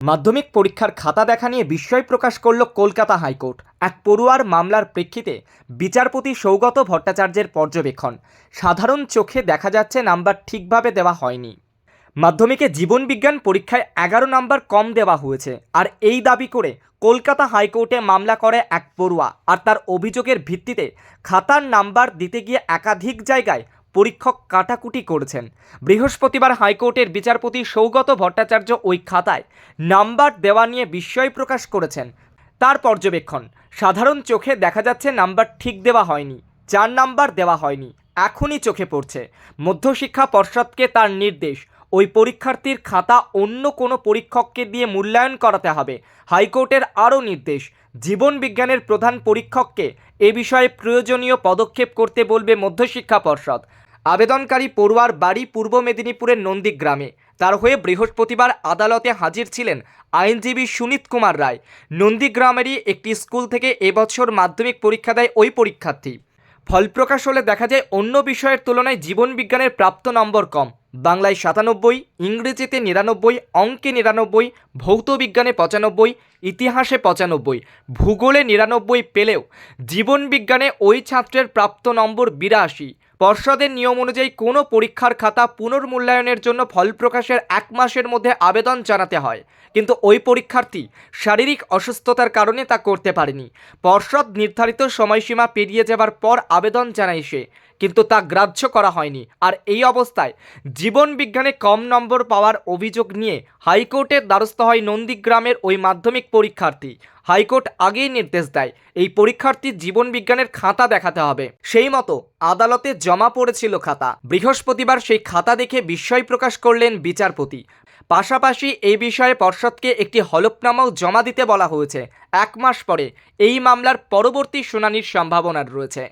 মাধ্যমিক পরীক্ষার খাতা দেখা নিয়ে বিস্ময় প্রকাশ করল কলকাতা হাইকোর্ট। এক পড়ুয়ার মামলার প্রেক্ষিতে বিচারপতি সৌগত ভট্টাচার্যের পর্যবেক্ষণ। সাধারণ চোখে দেখা যাচ্ছে নাম্বার ঠিকভাবে দেওয়া হয়নি। মাধ্যমিকে জীবনবিজ্ঞান পরীক্ষায় এগারো নাম্বার কম দেওয়া হয়েছে। আর এই দাবি করে কলকাতা হাইকোর্টে মামলা করে এক পড়ুয়া। আর তার অভিযোগের ভিত্তিতে খাতার নাম্বার দিতে গিয়ে একাধিক জায়গায় পরীক্ষক কাটাকুটি করেছেন। বৃহস্পতিবার হাইকোর্টের বিচারপতি সৌগত ভট্টাচার্য ওই খাতায় নাম্বার দেওয়া নিয়ে বিস্ময় প্রকাশ করেছেন। তার পর্যবেক্ষণ, সাধারণ চোখে দেখা যাচ্ছে নাম্বার ঠিক দেওয়া হয়নি, চার নাম্বার দেওয়া হয়নি, এখনই চোখে পড়ছে। মধ্যশিক্ষা পর্ষদকে তার নির্দেশ, ওই পরীক্ষার্থীর খাতা অন্য কোনো পরীক্ষককে দিয়ে মূল্যায়ন করাতে হবে। হাইকোর্টের আরও নির্দেশ জীবন বিজ্ঞানের প্রধান পরীক্ষককে এ বিষয়ে প্রয়োজনীয় পদক্ষেপ করতে বলবে মধ্যশিক্ষা পর্ষদ। আবেদনকারী পড়ুয়ার বাড়ি পূর্ব মেদিনীপুরের নন্দীগ্রামে। তার হয়ে বৃহস্পতিবার আদালতে হাজির ছিলেন আইনজীবী সুনীত কুমার রায়। নন্দীগ্রামেরই একটি স্কুল থেকে এবছর মাধ্যমিক পরীক্ষা দেয় ওই পরীক্ষার্থী। ফল প্রকাশ হলে দেখা যায় অন্য বিষয়ের তুলনায় জীবন বিজ্ঞানের প্রাপ্ত নম্বর কম। বাংলায় সাতানব্বই, ইংরেজিতে নিরানব্বই, অঙ্কে নিরানব্বই ভৌত বিজ্ঞানে পঁচানব্বই, ইতিহাসে পঁচানব্বই, ভূগোলে নিরানব্বই পেলেও জীবন বিজ্ঞানে ওই ছাত্রের প্রাপ্ত নম্বর বিরাশি। পর্ষদের নিয়ম অনুযায়ী কোনো পরীক্ষার খাতা পুনর্মূল্যায়নের জন্য ফল প্রকাশের এক মাসের মধ্যে আবেদন জানাতে হয়। কিন্তু ওই পরীক্ষার্থী শারীরিক অসুস্থতার কারণে তা করতে পারেনি। পর্ষদ নির্ধারিত সময়সীমা পেরিয়ে যাবার পর আবেদন জানায় সে। কিন্তু তা গ্রাহ্য করা হয়নি। আর এই অবস্থায় জীবন বিজ্ঞানে কম নম্বর পাওয়ার অভিযোগ নিয়ে হাইকোর্টের দ্বারস্থ হয় নন্দীগ্রামের ওই মাধ্যমিক পরীক্ষার্থী। হাইকোর্ট আগেই নির্দেশ দেয়, এই পরীক্ষার্থীর জীবন বিজ্ঞানের খাতা দেখাতে হবে। সেই মতো আদালতে জমা পড়েছিল খাতা। বৃহস্পতিবার সেই খাতা দেখে বিস্ময় প্রকাশ করলেন বিচারপতি। পাশাপাশি এই বিষয়ে পর্ষদকে একটি হলফনামাও জমা দিতে বলা হয়েছে। এক মাস পরে এই মামলার পরবর্তী শুনানির সম্ভাবনা রয়েছে।